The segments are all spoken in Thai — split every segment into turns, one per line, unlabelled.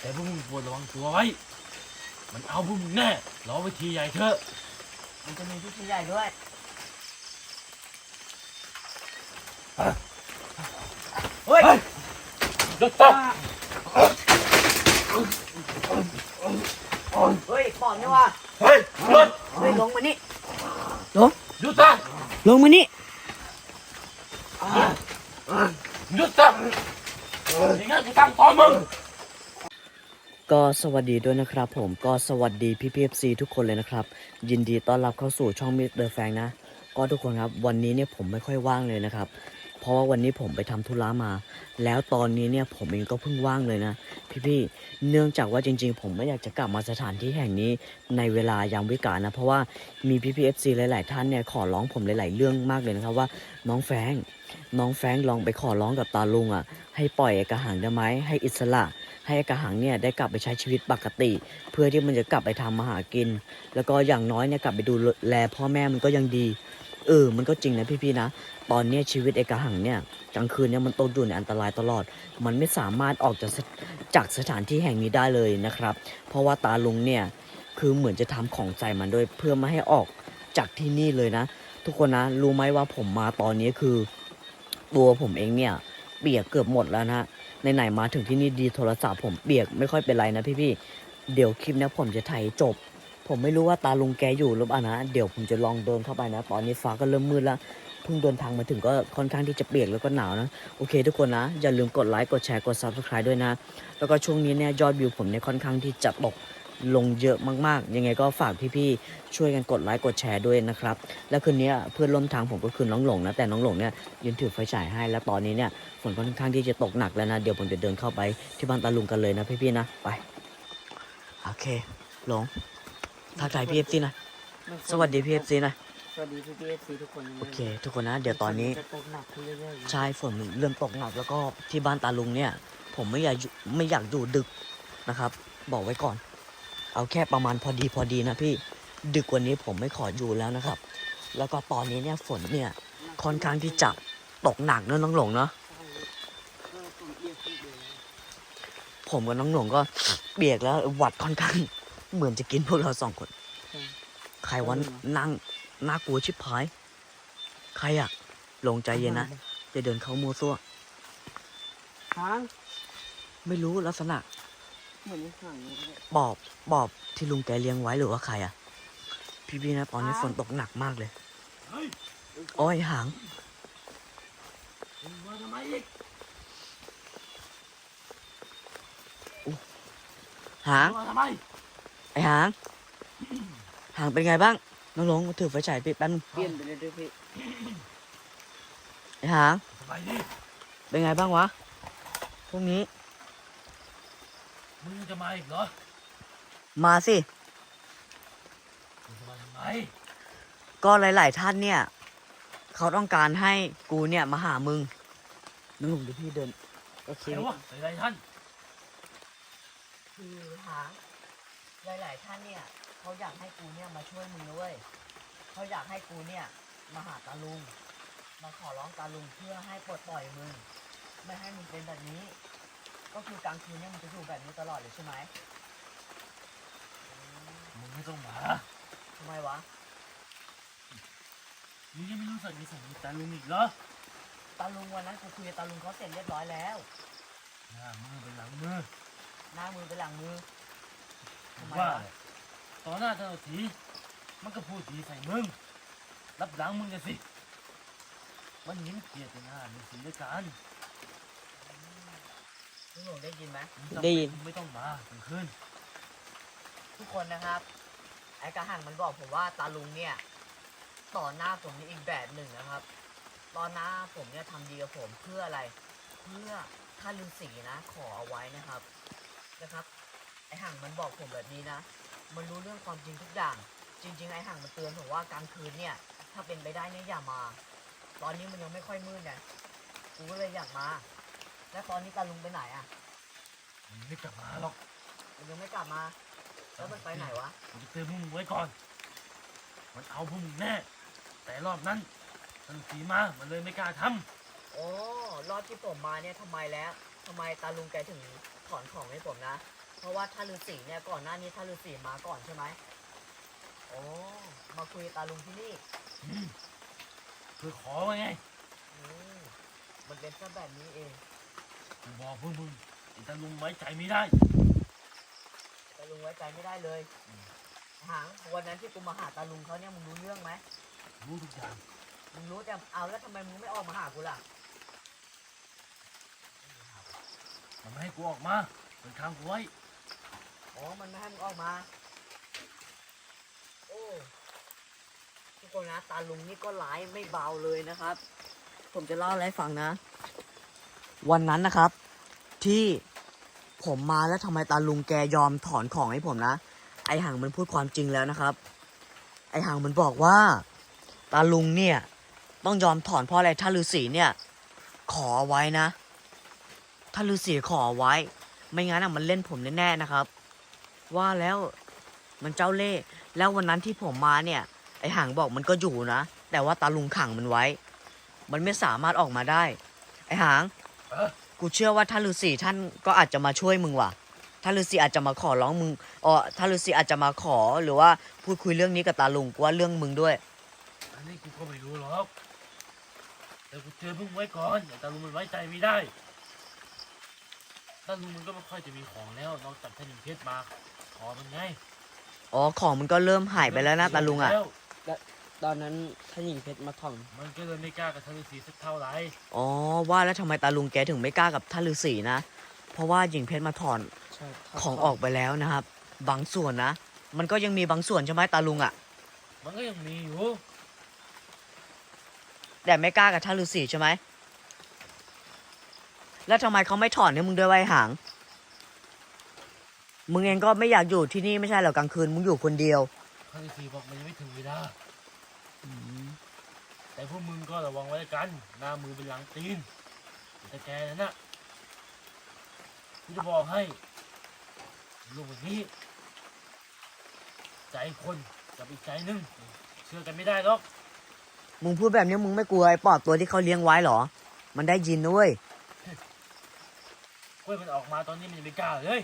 แต่พวกมึงควรระวังตัวไว้ มันเอาพวกมึงแน่รอไว้ทีใหญ่เถอะ
มันจะมีพิธีใหญ่ด้วย
เฮ้ยหยุดต้อง
เฮ้ยปอนนี่ว่ะ
เฮ้ยหยุด
เฮ้ยลงมานี่
หยุดตั้ง
ลงมานี่
หยุดตั้งอย่างงั้นกูตั้งตอนมึง
ก็สวัสดีด้วยนะครับผมก็สวัสดีพี่พีเอฟซีทุกคนเลยนะครับ ยินดีต้อนรับเข้าสู่ช่องมิสเตอร์แฟงนะ ก็ทุกคนครับวันนี้เนี่ยผมไม่ค่อยว่างเลยนะครับ เพราะว่าวันนี้ผมไปทำธุระมา แล้วตอนนี้เนี่ยผมเองก็เพิ่งว่างเลยนะ พี่ๆเนื่องจากว่าจริง ๆ ผมไม่อยากจะกลับมาสถานที่แห่งนี้ในเวลายามวิกาลนะเพราะว่ามีพี่พีเอฟซีหลาย ๆ ท่านเนี่ยขอร้องผมหลาย ๆ เรื่องมากเลยนะครับว่าน้องแฟงน้องแฟงลองไปขอร้องกับตาลุงอะให้ปล่อยเอกหังได้ไหมให้อิสระ ให้เอกหังเนี่ยได้กลับไปใช้ชีวิตปกติ เพื่อที่มันจะกลับไปทำมาหากิน แล้วก็อย่างน้อยเนี่ยกลับไปดูแลพ่อแม่มันก็ยังดี เออ มันก็จริงนะพี่ๆนะ ตอนเนี้ยชีวิตเอกหังเนี่ยกลางคืนเนี่ยมันตกอยู่ในอันตรายตลอด มันไม่สามารถออกจากจากสถานที่แห่งนี้ได้เลยนะครับ เพราะว่าตาลุงเนี่ยคือเหมือนจะทำของใส่มันด้วยเพื่อไม่ให้ออกจากที่นี่เลยนะ ทุกคนนะรู้ไหมว่าผมมาตอนนี้คือ ตัวผมเองเนี่ยเปียกเกือบหมดแล้วนะ ไหนๆมาถึงที่นี่ดีโทรศัพท์ผมเปียกไม่ค่อยเป็นไรนะพี่ๆเดี๋ยวคลิปนี้ผมจะถ่ายจบ ผมไม่รู้ว่าตาลุงแกอยู่หรือเปล่านะเดี๋ยวผมจะลองเดินเข้าไปนะ ตอนนี้ฟ้าก็เริ่มมืดแล้วเพิ่งเดินทางมาถึงก็ค่อนข้างที่จะเปียกแล้วก็หนาวนะโอเค ทุกคนนะอย่าลืมกดไลค์กดแชร์กด subscribe ด้วยนะ แล้วก็ช่วงนี้เนี่ยยอดวิวผมเนี่ยค่อนข้างที่จะตก ลงเยอะมากๆ ยังไงก็ฝากพี่ๆ ช่วยกันกดไลค์กดแชร์ด้วยนะครับ แล้วคืนนี้เพื่อนร่วมทางผมก็คือน้องหลงนะ แต่น้องหลงเนี่ยยืนถือไฟฉายให้ แล้วตอนนี้เนี่ยฝนค่อนข้างที่จะตกหนักแล้วนะ เดี๋ยวผมจะเดินเข้าไปที่บ้านตาลุงกันเลยนะพี่ๆนะ ไป โอเค หลงทักทายพี่เอฟซีนะ สวัสดีพี่เอฟซีนะ
สวัสดีพี่พีเอฟซีทุกคน
โอเค ทุกคนนะ เดี๋ยวตอนนี้
จะตกหนักขึ้นเรื่อยๆ
ใช่ฝนมันเริ่มตกหนักแล้วก็ที่บ้านตาลุงเนี่ย ผมไม่อยากอยู่ไม่อยากอยู่ดึกนะครับ บอกไว้ก่อน เอาแค่ประมาณพอดีพอดีนะพี่ ดึกกว่านี้ผมไม่ขออยู่แล้วนะครับ แล้วก็ตอนนี้เนี่ยฝนเนี่ยค่อนข้างที่จะตกหนักเนอะน้องหลงเนาะ
ใช่ก็ผมเอียดขึ้นเลย
ผมกับน้องหลงก็เปียกแล้วหวัดค่อนข้าง เหมือนจะกินพวกเราสองคน
ใช่
ใครวันนั่งน่ากลัวชิบหาย ใครอะหลงใจเย็นนะจะเดินเข้ามัวซั่ว
ค้าง
ไม่รู้ลักษณะ
เหมือนห่างเลยเนี่ย
ปอบปอบที่ลุงแกเลี้ยงไว้หรือว่าใครอะพี่ๆนะตอนนี้ฝนตกหนักมากเลย
เฮ้ย
โอ้ยหาง
มึงมาทำไมอีก
หาง
มึงมาทำไม
ไอหาง หางเป็นไงบ้างน้องหลงถือไฟฉายไปแป๊บนึง
เปลี่ยนไปเลยด้วยพี่
ไอหาง
สบายดี
เป็นไงบ้างวะพวกนี้
มึงจะมาอีกเหรอ
มาสิ
มึงจะมาทำไม
ก็หลาย ๆ ท่านเนี่ย เขาต้องการให้กูเนี่ยมาหามึงน้องหลงเดี๋ยวพี่เดิน โอเค
ใครวะหลายๆท่าน
คือหางหลาย ๆ ท่านเนี่ยเขาอยากให้กูเนี่ยมาช่วยมึงด้วยเขาอยากให้กูเนี่ยมาหาตาลุง มาขอร้องตาลุงเพื่อให้ปลดปล่อยมึง ไม่ให้มึงเป็นแบบนี้ ก็คือกลางคืนเนี่ยมึงจะอยู่แบบนี้ตลอดเลยใช่ไหม
มึงไม่ต้องมา
ทำไมวะ
มึงยังไม่รู้สักนิสัยของตาลุงอีกเหรอ
ตาลุงวันนั้นกูคุยกับตาลุงเขาเสร็จเรียบร้อยแล้ว
หน้ามือเป็นหลังมือ
หน้ามือไปหลังมือทำไม
ว่าวะต่อหน้าเจ้าสีมันก็พูดสีใส่มึงรับหลังมึงกันสิวันนี้มันเกลียดกันหน้าเป็นสีด้วยกัน
พี่ หลงได้ยินไหม
มึงจำ
ได้ยิน
มึงไม่ต้องมากลางคืน
ทุกคนนะครับ ไอ้กระหังมันบอกผมว่าตาลุงเนี่ย ต่อหน้าผมนี่อีกแบบหนึ่งนะครับ ตอนหน้าผมเนี่ยทำดีกับผมเพื่ออะไร เพื่อท่านฤาษีนะ ขอเอาไว้นะครับ นะครับ ไอ้หังมันบอกผมแบบนี้นะ มันรู้เรื่องความจริงทุกอย่าง จริง ๆ ไอ้หังมันเตือนผมว่ากลางคืนเนี่ย ถ้าเป็นไปได้เนี่ยอย่ามา ตอนนี้มันยังไม่ค่อยมืดไงกูก็เลยอยากมา แล้วตอนนี้ตาลุงไปไหนอะ
มึงไม่กลับมาหรอก
มันยังไม่กลับมา แล้วมันไปไหนวะ
กูจะเตือนพวกมึงไว้ก่อน มันเอาพวกมึงแน่ แต่รอบนั้นเจ้าสีมามันเลยไม่กล้าท
โอ้รอบที่ผมมาเนี่ยทำไมแล้วทำไมตาลุงแกถึงถอนของให้ผมนะ เพราะว่าท่านฤาษีเนี่ยก่อนหน้านี้ท่านฤาษีมาก่อนใช่ไหมโอ้มาคุยกับตาลุงที่นี่
อืมคือขอไว้ไง
อืมมันเป็นแค่แบบนี้เอง
กูบอกพวกมึงไอ้ตาลุงไว้ใจไม่ได้
ตาลุงไว้ใจไม่ได้เลยหางวันนั้นที่กูมาหาตาลุงเขาเนี่ยมึงรู้เรื่องไหม
รู้ทุกอย่าง
มึงรู้แต่เอาแล้วทำไมมึงไม่ออกมาหากูล่ะ
มันไม่ให้กูออกมามันค้างกูไว้
อ๋อมันไม่ให้มึงออกมา โอ้ทุกคนนะตาลุงนี่ก็ร้ายไม่เบาเลยนะครับ ผมจะเล่าอะไรให้ฟังนะ วันนั้นนะครับ ที่ผมมาแล้วทำไมตาลุงแกยอมถอนของให้ผมนะ ไอหังมันพูดความจริงแล้วนะครับ ไอหังมันบอกว่า ตาลุงเนี่ย ต้องยอมถอนเพราะอะไรถ้าฤาษีเนี่ย ขอไว้นะ ถ้าฤาษีขอไว้ ไม่งั้นอะมันเล่นผมแน่ๆนะครับ ว่าแล้วมันเจ้าเล่ห์แล้ววันนั้นที่ผมมาเนี่ย ไอหางบอกมันก็อยู่นะ แต่ว่าตาลุงขังมันไว้ มันไม่สามารถออกมาได้ ไอหาง กูเชื่อว่าท่านฤาษีท่านก็อาจจะมาช่วยมึงว่ะท่านฤาษีอาจจะมาขอร้องมึงอ๋อท่านฤาษีอาจจะมาขอหรือว่าพูดคุยเรื่องนี้กับตาลุงกูว่าเรื่องมึงด้วย
อันนี้กูก็ไม่รู้หรอกแต่กูเตือนมึงไว้ก่อนไอ้ตาลุงมันไว้ใจไม่ได้ตาลุงมันก็ไม่ค่อยจะมีของแล้วนอกจากท่านหญิงเพชรมาขอมันไง
อ๋อของมันก็เริ่มหายไปแล้วนะตาลุงอะ
แล้ว
ตอนนั้นท่านหญิงเพชรมาถ่อง
มันก็เลยไม่กล้ากับท่านฤาษีสักเท่าไหร่
อ๋อว่าแล้วทำไมตาลุงแกถึงไม่กล้ากับท่านฤาษีนะ เพราะว่าหญิงเพชรมาถอน
ใช่
ของออกไปแล้วนะครับ บางส่วนนะ มันก็ยังมีบางส่วนใช่ไหมตาลุงอะ่ะ
มันก็ยังมีอยู่
แต่ไม่กล้ากับท่านฤาษีใช่ไหม แล้วทำไมเขาไม่ถอนให้มึงด้วยไวะไอ้หาง มึงเองก็ไม่อยากอยู่ที่นี่ไม่ใช่เหรอกลางคืน มึงอยู่คนเดียว
ท่านฤาษีบอกมันยังไม่ถึงเวลา แต่พวกมึงก็ระวังไว้แล้วกัน หน้ามือเป็นหลังตีนแต่แกนั่นน่ะกูจะบอกให้ลูกแบบนี้ ใจคนกับอีกใจหนึง เชื่อกันไม่ได้หรอก
มึงพูดแบบนี้มึงไม่กลัวไอ้ปอบตัวที่เขาเลี้ยงไว้เหรอ มันได้ยินด้วย
กล้วยมันออกมาตอนนี้มันยังไม่กล้าเลย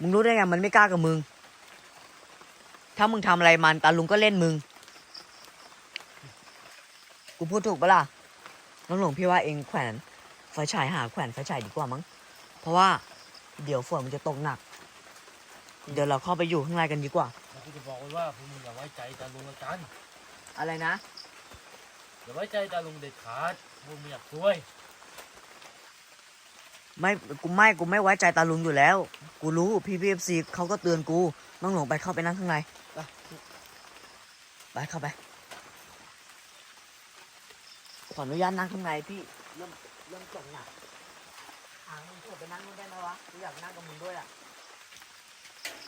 มึงรู้ได้ไงมันไม่กล้ากับมึง ถ้ามึงทำอะไรมันตาลุงก็เล่นมึง กูพูดถูกปะล่ะน้องหลวงพี่ว่าเองแขวนไฟฉายหาแขวนไฟฉายดีกว่ามั้ง เพราะว่าเดี๋ยวฝนมันจะตกหนัก เดี๋ยวเราเข้าไปอยู่ข้างในกันดีกว่า
แล้วกูจะบอกไว้ว่าพวกมึงอย่าไว้ใจตาลุงละกัน
อะไรนะ
อย่าไว้ใจตาลุงเด็ดขาดพวกมึงอยากช่วย
ไม่กูไม่กูไม่ไว้ใจตาลุงอยู่แล้ว กูรู้พี่พีเอฟซีเขาก็เตือนกูน้องหลวงไปเข้าไปนั่งข้างใน
ไป
ไปเข้าไป ขออนุญาตนั่งข้างในพี่เริ่มเริ่มตกหนักหางมึงเถอะไปนั่งนู่นได้ไหมวะกูอยากนั่งกับมึงด้วยอะ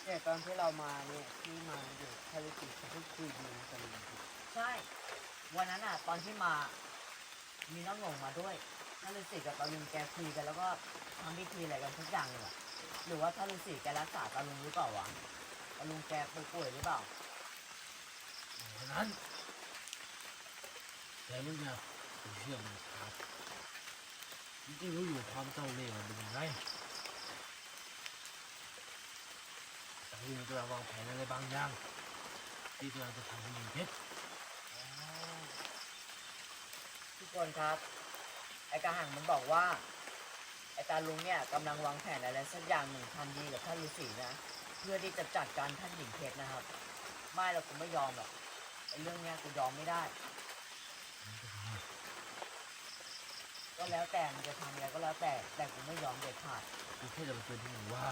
แต่ตอนที่เรามาเนี่ยที่มาอยู่ท่านฤาษีเขาพูดคุยดีนะตอนนี้
ใช่ วันนั้นอะ ตอนที่มา มีน้องหลงมาด้วยท่านฤาษีกับตาลุงแกคุยกันแล้วก็ทำพิธีอะไรกันทุกอย่างเลยอะหรือว่าท่านฤาษีแกรักษาตาลุงหรือเปล่าวะตาลุงแกป่วยๆหรือเปล่า
เพราะนั้นแต่มึงเนี่ยกู เชื่อมึงครับจริงๆรู้อยู่ความเจ้าเล่ห์มันเป็นยังไงแต่ที่มึงกำลังวางแผนอะไรบางอย่างที่กำลังจะทำให้มึงเพชร
ทุกคนครับไอ้กาหังมันบอกว่าไอ้ตาลุงเนี่ยกำลังวางแผนอะไรสักอย่างหนึ่งทำดีกับท่านฤาษีนะเพื่อที่จะจัดการท่านหญิงเพชรนะครับ ไม่เรากูไม่ยอมหรอกไอ้เรื่องเนี้ยกูยอมไม่ได้ ก็แล้วแต่มันจะทำอะไรก็แล้วแต่แต่กูไม่ยอมเด็ดขาด
กูแค่จะมาเตือนพวกมึงว่า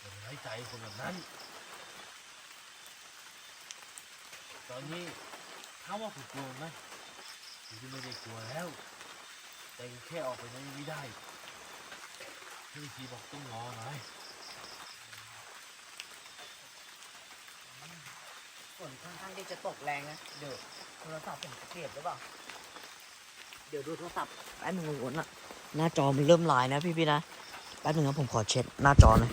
อย่าไปไว้ใจคนแบบนั้น ตอนนี้ถามว่ากูกลัวไหมกูก็ไม่ได้กลัวแล้ว แต่กูแค่ออกไปนั้นไม่ได้พี่ทีบอกต้องรอหน่อย
ฝนค่อนข้างที่จะตกแรงนะเดี๋ยวโทรศัพท์ผมจะเปลี่ยนหรือเปล่า เดี๋ยวดูโทรศัพท์แป๊บนึงฝนอะหน้าจอมันเริ่มลายนะพี่พี่นะแป๊บนึงนะผมขอเช็ดหน้าจอหน่อย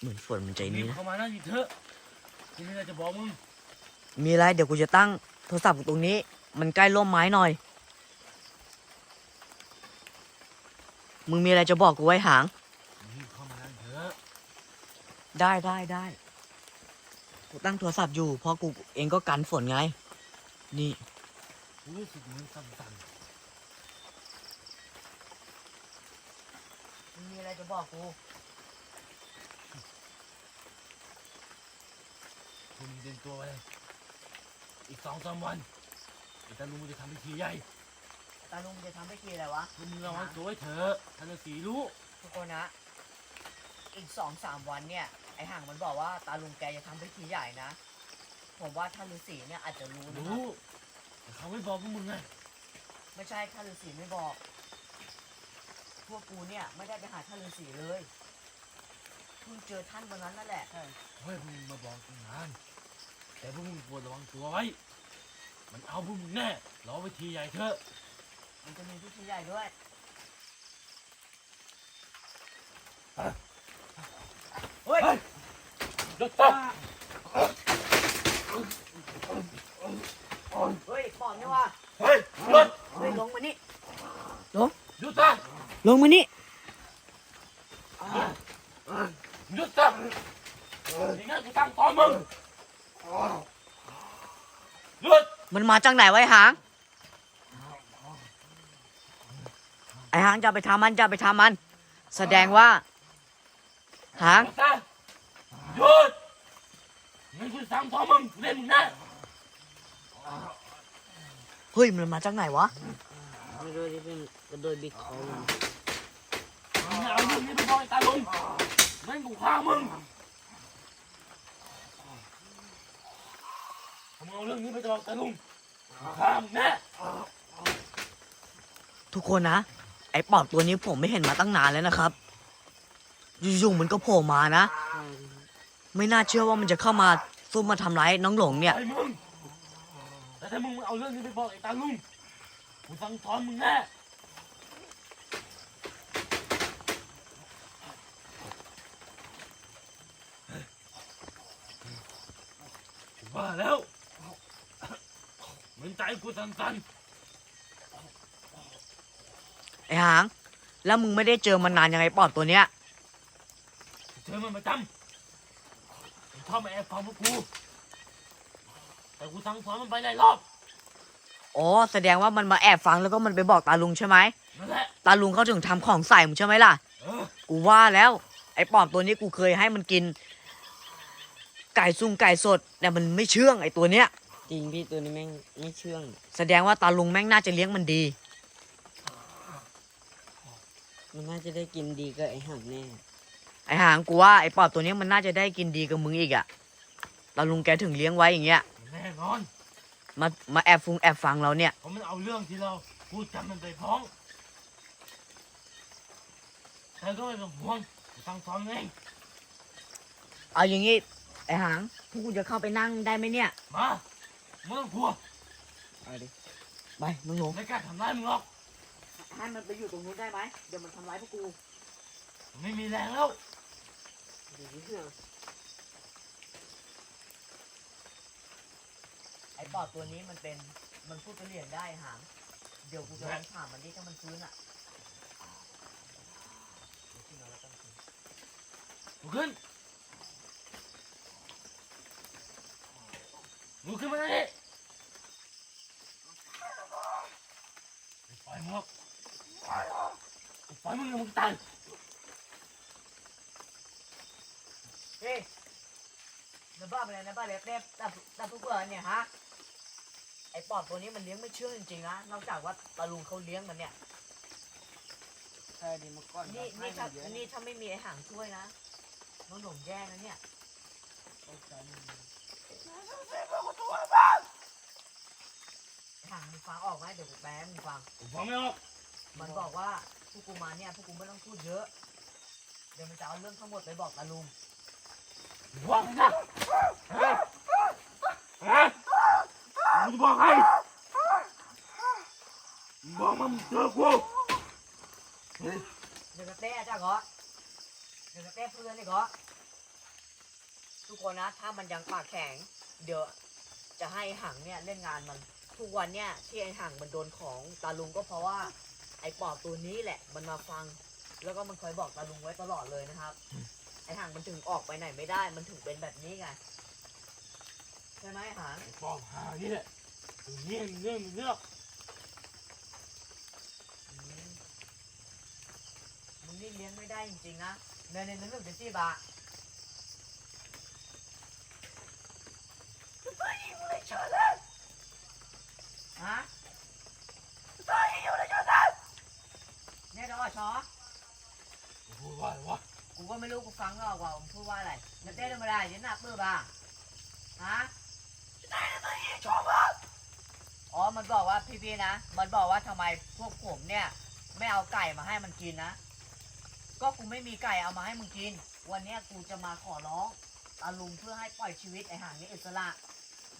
เหมือนฝนมันใจ
รี
นี้นะ
เข้ามานั่งอยู่เถอะทีนี้เราจะบอกมึง
มีอะไรเดี๋ยวกูจะตั้งโทรศัพท์ตรงนี้ มันใกล้ร่มไม้หน่อย มึงมีอะไรจะบอกกูไว้หาง
รีบเข้ามานั่งเถอะ
ได้ได้ได้กูตั้งโทรศัพท์อยู่เพราะกูเองก็กันฝนไง นี่
กูรู้สึกเหมือนสั่น
มึงมีอะไรจะบอกกู
ๆคุณเตรียมตัวไว้เลยอีกสองสามวันไอ้ตาลุงจะทำพิธีใหญ่
ตาลุงจะทำให้กีอะไรวะ
คุณระวังตัวไว้เถอะท่านฤาษีรู้
ทุกคนนะ อีกสองสามวันเนี่ย ไอห่างมันบอกว่าตาลุงแกจะทำพิธีใหญ่นะ ผมว่าท่านฤาษีเนี่ยอาจจะรู้นะครั
รู้
บ
แต่เขาไม่บอกพวกมึงไง
ไม่ใช่ท่านฤาษีไม่บอก พวกกูเนี่ยไม่ได้ไปหาท่านฤาษีเลยเพิ่งเจอท่านวันนั้นนั่นแหละ
ใช่
เฮ้ยพวกมึงมาบอกตั้งนาน แต่พวกมึงควรระวังตัวไว้ มันเอาพวกมึงแน่รอพิธีใหญ่เถอะ
มันจะมีพิธีใหญ่ด้วย เฮ้ย
ยกตัว
เฮ้ยปอบนี่ว่ะ
เฮ้ยหยุด
เฮ้ยลงมานี่
หยุดซะ
ลงมานี่
หยุดซะอย่างนั้นกูตั้งตอนมึงหยุด
มันมาจากไหนไวะไอ้หาง ไอหางจะเอาไปทำมันจะเอาไปทำมัน แสดงว่า หาง
หยุดซะหยุดงั้นกูตั้งตอนมึงเล่นมึงแน่
เฮ้ยมันมาจากไหนวะ
ไม่รู้ที่เป็นกระโดดบิดคอมัน
มึงอย่าเอาเรื่องนี้ไปบอกไอ้ตาลุงไม่งั้นกูฆ่ามึงถ้ามึงเอาเรื่องนี้ไปบอกตาลุงกูฆ่ามึงแน่
ทุกคนนะ ไอปอบตัวนี้ผมไม่เห็นมาตั้งนานแล้วนะครับอยู่ๆมันก็โผล่มานะ
ใช่
ไม่น่าเชื่อว่ามันจะเข้ามาซุ่มมาทำร้ายน้องหลงเนี่ย
ไอ้มึงแต่ ถ้ามึงเอาเรื่องนี้ไปบอกไอ้ตาลุงกูสั่งสอนมึงแน่ว่าแล้วเหมือนใจกูสั่น
ไอหาง แล้วมึงไม่ได้เจอมันนานยังไงปอบตัวเนี้ย
ๆเจอมันประจำมันชอบมาแอบฟังพวกกู แต่กูสั่งสอนมันไปหลายรอบ
อ๋อแสดงว่ามันมาแอบฟังแล้วก็มันไปบอกตาลุงใช่ไหม
นั่นแหละ
ตาลุงเขาถึงทำของใส่มึงใช่ไหมล่ะ
เออ
กูว่าแล้ว ไอ้ปอบตัวนี้กูเคยให้มันกิน ไก่ซุ่มไก่สดแต่มันไม่เชื่องไอ้ตัวเนี้ย
จริงพี่ตัวนี้แม่งไม่เชื่อง
แสดงว่าตาลุงแม่งน่าจะเลี้ยงมันดี
มันน่าจะได้กินดีก็ไอ้ห่างแน่
ไอ้หางกูว่าไอ้ปอบตัวนี้มันน่าจะได้กินดีกับมึงอีกอะตาลุงแกถึงเลี้ยงไว้อย่างเงี้ย
แน่นอน
มามาแอบฟุงแอบฟังเราเนี่ย
เพราะมันเอาเรื่องที่เราพูดจำมันไปพ้องแต่ก็ไม่ต้องห่วงกูสั่งสอนเอง
เอาอย่างงี้ไอ้หางพวกกูจะเข้าไปนั่งได้ไหมเนี่ย
มาไม่ต้องกลัว
เอาดิ
ไปมึงหลง
ไม่กล้าทำร้ายมึงหรอก
ให้มันไปอยู่ตรงนู้นได้ไหมเดี๋ยวมันทำร้ายพวกกู
มันไม่มีแรงแล้ว
ดีที่สุด
ไอ้ ปอบตัวนี้มันเป็นมันพูดกระเหลี่ยงได้หางเดี๋ยวกูจะลองถามมันดิถ้ามันฟื้นอะ
ลุกขึ้นลุกขึ้นมาได้ดิปล่อยมึงหรอกปล่อยมึงเดี๋ยวมึงตาย
เฮ้ยในบ้านอะไรในบ้านเล็กเล็บตาตาผู้เบื่อเนี่ยฮะ ไอ้ปอบตัวนี้มันเลี้ยงไม่เชื่องจริงๆนะ นอกจากว่าตาลุงเขาเลี้ยงมันเนี่ย
ใช่ดิเมื่อก่อน
นี่
ให้
นี่ถ้า
มัเยอะ
นี่ถ้าไม่มีไอ้หางช่วยนะน้องหลงแย่นะเนี่ยไอ้หางมึงฟังออกไหมเดี๋ยวกูแปลให้มึงฟัง
ผมฟังไม่ออก
มันบอกว่าพวกกูมาเนี่ยพวกกูไม่ต้องพูดเยอะ เดี๋ยวมันจะเอาเรื่องทั้งหมดไปบอกตาลุง
ว่างนะเฮ้ยฮะ มึงบอกใครมึงบอกมามึงเจอกูเฮ้ย
เดี๋ยวจะเตะจ้าเหรอเดี๋ยวจะเตะเพื่อนนี่เหรอทุกคนนะถ้ามันยังปากแข็ง เดี๋ยวจะให้หังเนี่ยเล่นงานมัน ทุกวันเนี่ยที่ไอ้หังมันโดนของตาลุงก็เพราะว่า ไอ้ปอบตัวนี้แหละ มันมาฟัง
แล้วก็มันเคยบอกตาลุงไว้ตลอดเลยนะครับ ไอ้ห่างมันถึงออกไปไหนไม่ได้ มันถึงเป็นแบบนี้ไง ใช่ไหมไอ้ห่าง
ไอ้ปอบหานี่แหละตัวนี้เรื่องเรื่อง
อืมมึงนี่เลี้ยงไม่ได้จริงๆนะเนยในนั้นเรื่องเดซี่บะฮะเนี่ยดอกชอ
พูดว่าอะไรวะ
กูก็ไม่รู้กูฟังไม่ออกว่าผมพูดว่าอะไรนักเต้นธรรมดาเดี๋ยวหนักมือบ้าฮะ อ๋อ มันบอกว่าพี่ๆนะ มันบอกว่าทำไมพวกผมเนี่ย ไม่เอาไก่มาให้มันกินนะ ก็กูไม่มีไก่เอามาให้มึงกิน วันเนี้ยกูจะมาขอร้องอาลุงเพื่อให้ปล่อยชีวิตไอ้ห่างนี้อิสระ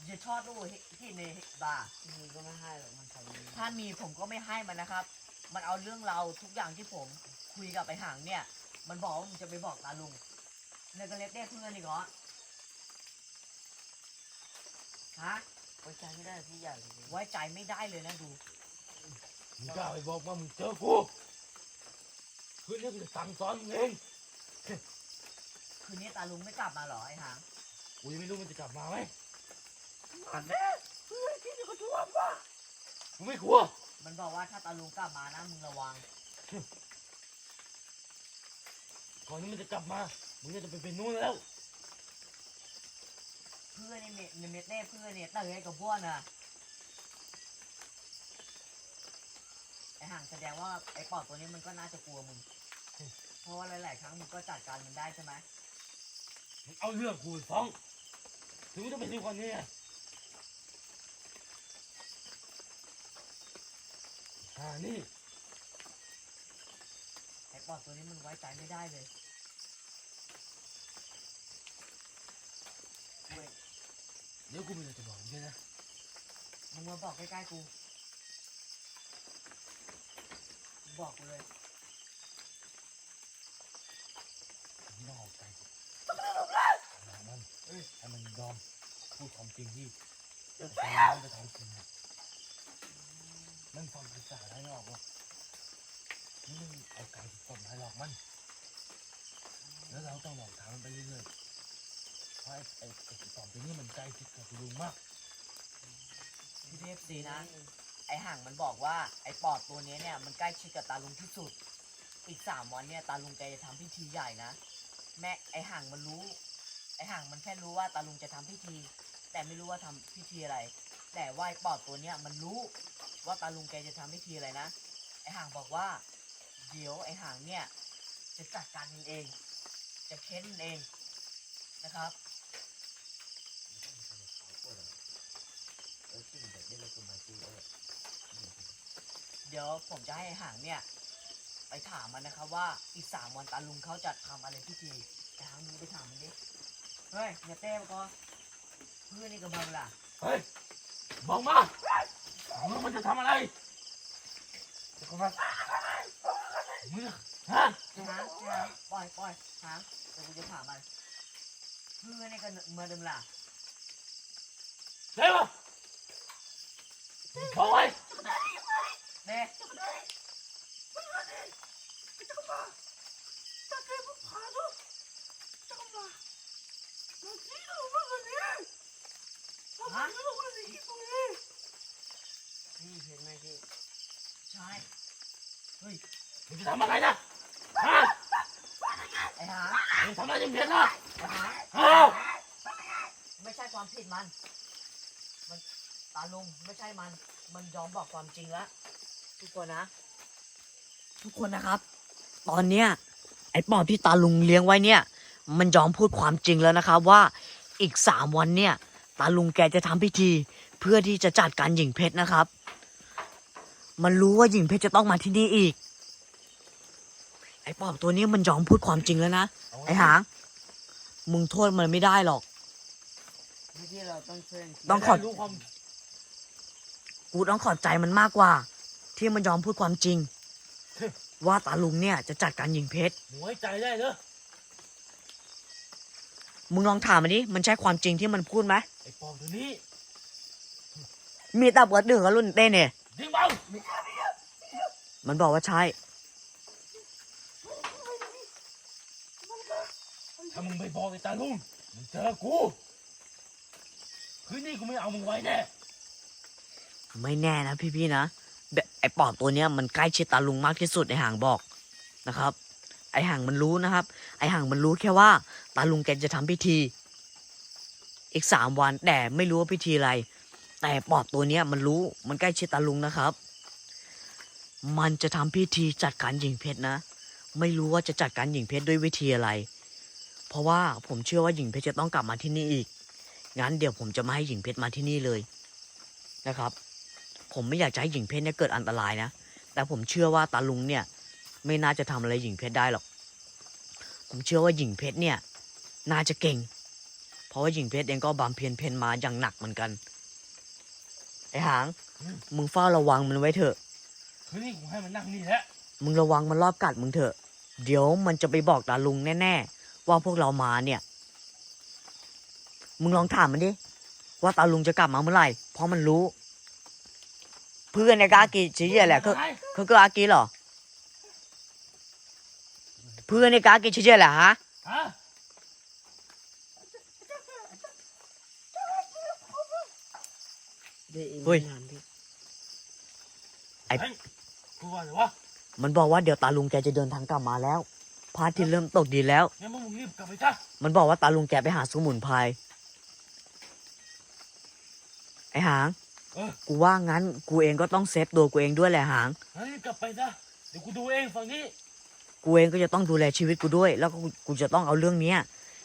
จะชอบดูที่ในบาร์
มึงก็ไม่ให้หรอกมันทำอย่างนี้
ถ้ามีผมก็ไม่ให้มันนะครับ มันเอาเรื่องเราวทุกอย่างที่ผมคุยกับไอ้ห่างเนี่ย มันบอกว่ามึงจะไปบอกตาลุงเนี่ยก็เล็บได้เพื่อนอีกเหรอฮะ
ไว้ใจไม่ได้พี่ใหญ่เลย
ไว้ใจไม่ได้เลยนะดู
มึงกล้าไปบอกว่ามึงเจอกูคืนนี้กูจะสั่งสอนมึงเอง
คืนนี้ตาลุงไม่กลับมาเหรอไอ้ห่าง
กูยังไม่รู้มันจะกลับมาไหมอันแน่เฮ้ยที่นี่ก็ท่วมว่ะกูไม่กลัว
มันบอกว่าถ้าตาลุงกลับมานะมึงระวัง
ก่อนที่มันจะกลับมา มึงจะไปเป็นนู่นแล้ว
เพื่อนในเมในเมเต้เพื่อนเนี่ยเตะให้กับพวกน่ะไอ้ห่างแสดงว่าไอ้ปอบตัวนี้มันก็น่าจะกลัวมึง เพราะว่าหลายๆครั้งมึงก็จัดการมันได้ใช่ไหม
มึงเอาเรื่องกูไปฟ้อง ถึงจะเป็นที่คนนี้ไงอ่านี่
ไอ้ปอบตัวนี้มันไว้ใจไม่ได้เลยเว้ย
เดี๋ยวกูมีอะไรจะบอกมึงด้วยนะ
มึงมาบอกใกล้ๆกูมึงบอกกูเลย
มึงต้องเอาใจหามันเอ้ยให้มันยอมพูดความจริงที่จะทำมันจะทำจริงอะมันฟังภาษาได้ไม่ออกหรอกมึงเอาไก่ไปต้มให้หลอกมัน แล้วเราต้องบอกถามมันไปเรื่อยๆ ไอ้ไอ้ไอ้ตอบตัวนี้มันใกล้ชิดกับลุงมาก
พี่เทพซีนะ ไอ้ห่างมันบอกว่าไอ้ปอดตัวนี้เนี่ยมันใกล้ชิดกับตาลุงที่สุด อีกสามวันเนี่ยตาลุงแกจะทำพิธีใหญ่นะ แม่ไอ้ห่างมันรู้ ไอ้ห่างมันแค่รู้ว่าตาลุงจะทำพิธี แต่ไม่รู้ว่าทำพิธีอะไร แต่ว่าไอปอดตัวเนี้ยมันรู้ว่าตาลุงแกจะทำพิธีอะไรนะ ไอ้ห่างบอกว่า เดี๋ยวไอ้ห่างเนี่ยจะจัดการมันเอง จะเค้นมันเองนะครับ เดี๋ยวผมจะให้ไอ้ห่างเนี่ย ไปถามมันนะครับว่าอีกสามวันตาลุงเขาจะทำอะไรพิธีไอ้ห่างมึงไปถามมันดิเฮ้ยอย่าเต้มก็เพื่อนนี่กับมึงล่ะ
เฮ้ยบอกมามึงมันจะทำอะไรจะทำอะไรมึงฮะ
ไอ้ห่างไอ้ห่างปล่อยปล่อยห่างเดี๋ยวกูจะถามมันเพื่อนนี่กันเมื่อเดิมล่ะ
เร็วบอกไว้
เน่ฮะ
พี่เห็นไหมพี่
ใช่เฮ้ย
มึงจะทำอะไรนะฮะ
ไอ้ห่าง
มึงทำอะไรยังเพี้ยนนะ
ไอ้ห่าง
อ้าว
ไม่ใช่ความผิดมัน มันตาลุงไม่ใช่มัน มันยอมบอกความจริงแล้ว ทุกคนนะ ทุกคนนะครับ ตอนเนี้ยไอ้ปอบที่ตาลุงเลี้ยงไว้เนี่ย มันยอมพูดความจริงแล้วนะครับว่าอีกสามวันเนี่ยตาลุงแกจะทำพิธี เพื่อที่จะจัดการหญิงเพชรนะครับ มันรู้ว่าหญิงเพชรจะต้องมาที่นี่อีก ไอ้ปอบตัวนี้มันยอมพูดความจริงแล้วนะไอ้หาง มึงโทษมันไม่ได้หรอก
ไม่ที่เราต้องช่วยกันคิด
ต้องขอ
รู้ความ
กูต้องขอบใจมันมากกว่า ที่มันยอมพูดความจริง ว่าตาลุงเนี่ยจะจัดการหญิงเพชร
มึงไว้ใจได้เหรอ
มึงลองถามมันดิมันใช่ความจริงที่มันพูดไหม
ไอ้ปอบตัวนี้
มีตาเบิดดื้อกับรุ่นเต้เนี่ย
ยิงเบา
มันบอกว่าใช่
มถ้ามึงไม่บอกไอ้ตาลุงมึงเจอกูคืนนี้กูไม่เอามึงไว้แน่
ไม่แน่นะพี่ๆนะแบบ ไอ้ปอบตัวเนี้ยมันใกล้ชิดตาลุงมากที่สุดไอ้ห่างบอกนะครับ ไอ้ห่างมันรู้นะครับ ไอ้ห่างมันรู้แค่ว่าตาลุงแกจะทำพิธี อีกสามวันแต่ไม่รู้ว่าพิธีอะไร แต่ปอบตัวเนี้ยมันรู้มันใกล้ชิดตาลุงนะครับ มันจะทำพิธีจัดการหญิงเพชรนะ ไม่รู้ว่าจะจัดการหญิงเพชรด้วยวิธีอะไร เพราะว่าผมเชื่อว่าหญิงเพชรจะต้องกลับมาที่นี่อีกงั้นเดี๋ยวผมจะมาให้หญิงเพชรมาที่นี่เลยนะครับ ผมไม่อยากจะให้หญิงเพชรเนี่ยเกิดอันตรายนะ แต่ผมเชื่อว่าตาลุงเนี่ย ไม่น่าจะทำอะไรหญิงเพชรได้หรอก ผมเชื่อว่าหญิงเพชรเนี่ย น่าจะเก่ง เพราะว่าหญิงเพชรเองก็บำเพ็ญเพนมาอย่างหนักเหมือนกัน ไอ้หาง มึงเฝ้าระวังมันไว้เถอะ
คืนนี้กูให้มันนั่งนี่แหละ
มึงระวังมันรอบกัดมึงเถอะ เดี๋ยวมันจะไปบอกตาลุงแน่ๆ ว่าพวกเรามาเนี่ย มึงลองถามมันดิ ว่าตาลุงจะกลับมาเมื่อไหร่ เพราะมันรู้เพื่อนในกากีชี้แหละก็เขาก็อากีเหรอเพื่อนในกากีชี้แหละฮะ
ฮะ
เดี๋ยวเอง
เฮ้ย
นานพี่
ไอ้
เฮ้ยกูว่าแต่ว่า
มันบอกว่าเดี๋ยวตาลุงแกจะเดินทางกลับมาแล้วพระอาทิตย์เริ่มตกดีแล้ว
งั้นมึงรีบกลับไปจ้ะ
มันบอกว่าตาลุงแกไปหาสมุนไพรไอหาง
เออ
กูว่างั้นกูเองก็ต้องเซฟตัวกูเองด้วยแหละหาง
งั้นรีบกลับไปจ้ะเดี๋ยวกูดูเองฝั่งนี้
กูเองก็จะต้องดูแลชีวิตกูด้วย แล้วก็กูกูจะต้องเอาเรื่องเนี้ย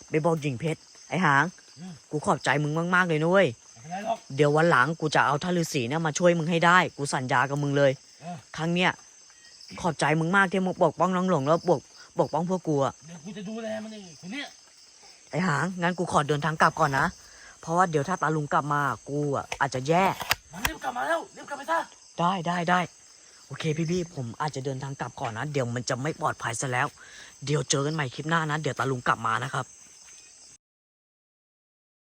ไปบอกหญิงเพชรไอหาง
อืม
กูขอบใจมึงมากๆเลยนุ้ย
ไม่เป็นไรหรอก
เดี๋ยววันหลังกูจะเอาท่าฤาษีเนี่ยมาช่วยมึงให้ได้ กูสัญญากับมึงเลย
เออ
ครั้งเนี้ยขอบใจมึงมากที่มึงปกป้องน้องหลงแล้วปกปกป้องพวกกูอะ
เดี๋ยวกูจะดูแลมันเองคนเนี้ย
ไอหางงั้นกูขอเดินทางกลับก่อนนะ เพราะว่าเดี๋ยวถ้าตาลุงกลับมากูอะอาจจะแย่
มันรีบกลับมาแล้วรีบกลับไปจ้ะ
ได้ได้ได้โอเคพี่พี่ๆผมอาจจะเดินทางกลับก่อนนะ เดี๋ยวมันจะไม่ปลอดภัยซะแล้ว เดี๋ยวเจอกันใหม่คลิปหน้านะ เดี๋ยวตาลุงกลับมานะครับ